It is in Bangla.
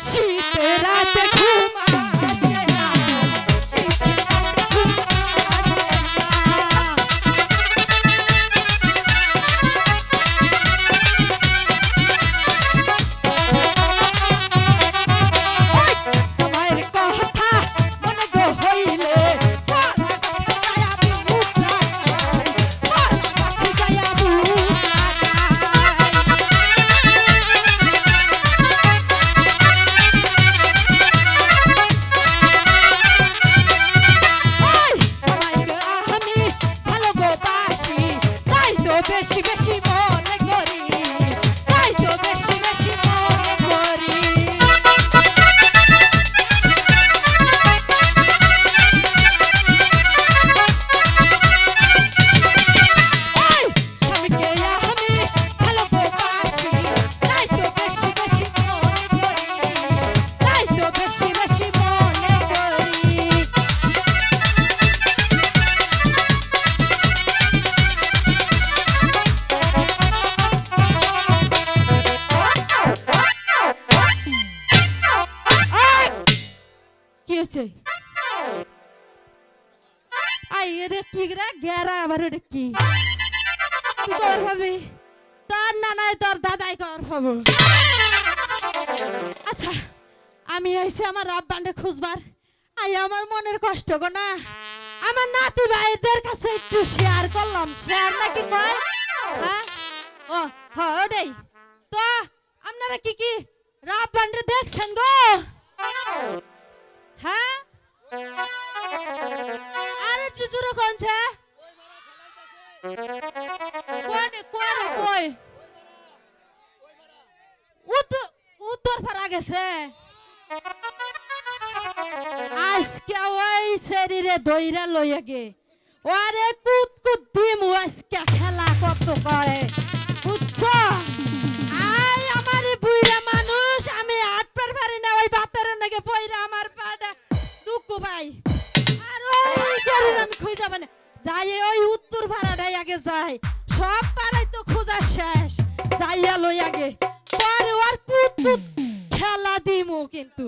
she কি আই কি রে? গেরা আবার কি? কি কর ভাবি তোর নানাই তোর দাদাই কর ভাবো আচ্ছা আমি আইছি আমার আব্বান্ডে খুঁজবার। আই, আমার মনের কষ্ট গো না। আমার নাতি ভাইদের কাছে একটু শেয়ার করলাম। শেয়ার নাকি কয়? হ্যাঁ? ও হ্যাঁ তো, আপনারা কি কি রাব বান্ডে দেখছেন গো? হ্যাঁ? আর একটু জোরে কোনছে কোন কোন কই উত্তর পারা গেছে। আজকে ওই শরীরে দইরা লইয়া গে। ওরে কুত কুত দিম আজকে খেলা কত করে যাই, ওই উত্তর ভাড়াটাই আগে যাই। সব পাড়াই তো খোঁজা শেষ। যাইয়া লই আগে পরে ওর কুত খেলা দিমু কিন্তু।